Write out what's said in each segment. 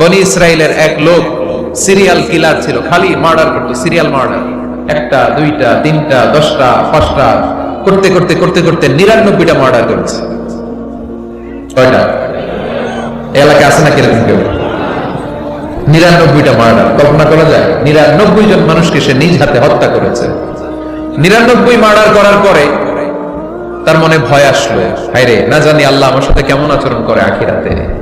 বনি ইসরায়েলের এক লোক সিরিয়াল কিলার ছিল, খালি মার্ডার করতো, সিরিয়াল মার্ডার। একটা, দুইটা, তিনটা, দশটা, পাঁচটা, করতে করতে করতে করতে নিরানব্বইটা মার্ডার করেছে। এই আছে না কীরকম কেউ? নিরানব্বইটা মার্ডার। কল্পনা করা যায়? নিরানব্বই জন মানুষকে সে নিজ হাতে হত্যা করেছে। নিরানব্বই মার্ডার করার পরে তার মনে ভয় আসলো, হায়রে, না জানি আল্লাহ আমার সাথে কেমন আচরণ করে আখিরাতে।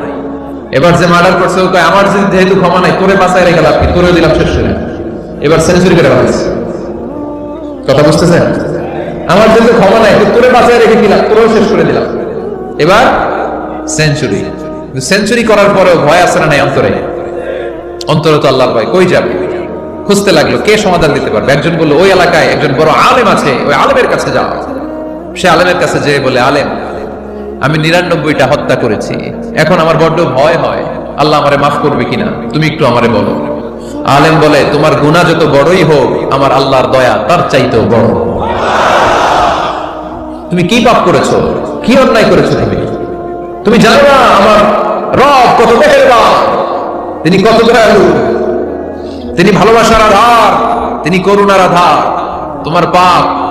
এবার যে মার্ডার করছে, ও কয়, আমার যেহেতু ক্ষমা নাই, তোরে বাঁচায় রেখে লাভ তোরে দিলাম শেষ করে। এবার সেঞ্চুরি করে ফেলছে কথা বুঝতেছেন? আমার যেহেতু ক্ষমা নাই তোরে বাঁচায় রেখে দিলাম তোরেও শেষ করে দিলাম। এবার সেঞ্চুরি সেঞ্চুরি করার পরেও ভয় আছে না নাই অন্তরে? অন্তরে তো আল্লাহর ভয়। কই যাবে? খুঁজতে লাগল, কে সমাধান দিতে পারবে? একজন বলল, ওই এলাকায় একজন বড় আলেম আছে, ওই আলেমের কাছে যাও। সে আলেমের কাছে যেয়ে বলে, আলেম আমি নিরানব্বইটা হত্যা করেছি। এখন আমার বড্ড ভয় হয়। আল্লাহ আমারে মাফ করবে কিনা? তুমি একটু আমারে বলো। আলেম বলে, তোমার গুনাহ যত বড়ই হোক, আমার আল্লাহর দয়া তার চাইতেও বড়। তুমি কি পাপ করেছ? কি অন্যায় করেছ তুমি? তুমি জানো না, আমার রব কত তিনি কত দয়ালু। তিনি ভালোবাসার আধার। তিনি করুণার আধার। তোমার পাপ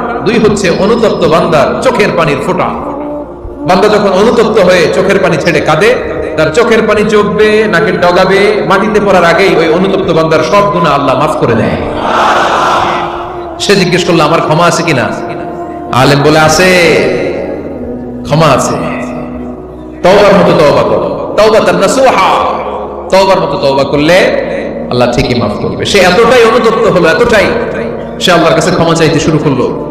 দুই হচ্ছে অনুতপ্ত বান্দার চোখের পানির ফোঁটা। বান্দা যখন অনুতপ্ত হয়ে চোখের পানি ছেড়ে কাঁদে, তার চোখের পানি চোখবে, নাকের ডগাবে, মাটিতে পড়ার আগেই ওই অনুতপ্ত বান্দার সব গুণা আল্লাহ মাফ করে দেয়। সে জিজ্ঞেস করল, আমার ক্ষমা আছে কিনা? আলেম বলে, আছে। ক্ষমা আছে। তওবার মতো তওবা করো। তওবা তার নাসুহা তওবার মতো তওবা করলে আল্লাহ ঠিকই মাফ করবে। সে এতটাই অনুতপ্ত হলো, এতটাই সে আল্লাহর কাছে ক্ষমা চাইতে শুরু করল।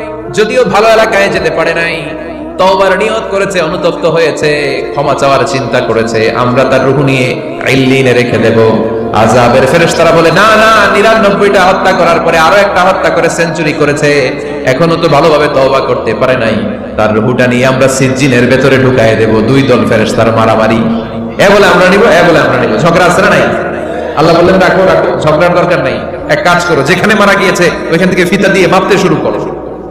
যদিও ভালো এলাকায় যেতে পারে নাই, তওবার নিয়ত করেছে, অনুতপ্ত হয়েছে, ক্ষমা চাওয়ার চিন্তা করেছে। আমরা তার রুহু নিয়ে আইল্লিনে রেখে দেব। আজাবের বলে, না না, নিরানব্বইটা হত্যা করার পরে আরও একটা হত্যা করে সেঞ্চুরি করেছে। এখনও তো ভালোভাবে তওবা করতে পারে নাই। তার রুহুটা নিয়ে আমরা সিজ্জিনের ভেতরে ঢুকায় দেব। দুই দল ফেরেশতার মারামারি। এ বলে আমরা নিব, এ বলে আমরা নিব। ঝগড়া আছে না নাই? আল্লাহ বললেন, রাখো রাখো, ঝগড়ার দরকার নাই। এক কাজ করো, যেখানে মারা গিয়েছে, ওইখান থেকে ফিতা দিয়ে মাপতে শুরু করো।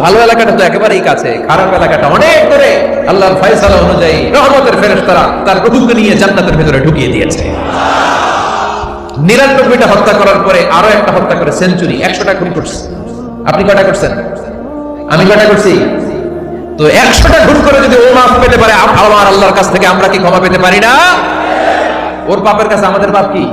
ভালো এলাকাটা তো একেবারেই কাছে, খারাপ এলাকাটা অনেক দূরে। আল্লাহর ফয়সালা অনুযায়ী রহমতের ফেরেশতারা তার রূহকে নিয়ে জান্নাতের ভেতরে ঢুকিয়ে দিয়েছে। নিরানব্বইটা হত্যা করার পরে আরও একটা হত্যা করে সেঞ্চুরি, একশোটা খুন করছে। আপনি কটা করছেন? আমি কটা করছি? তো একশোটা খুন করে যদি ও মাফ পেতে পারে আল্লাহর কাছ থেকে আমরা কি ক্ষমা পেতে পারি না? ওর পাপের কাছে আমাদের পাপ কি?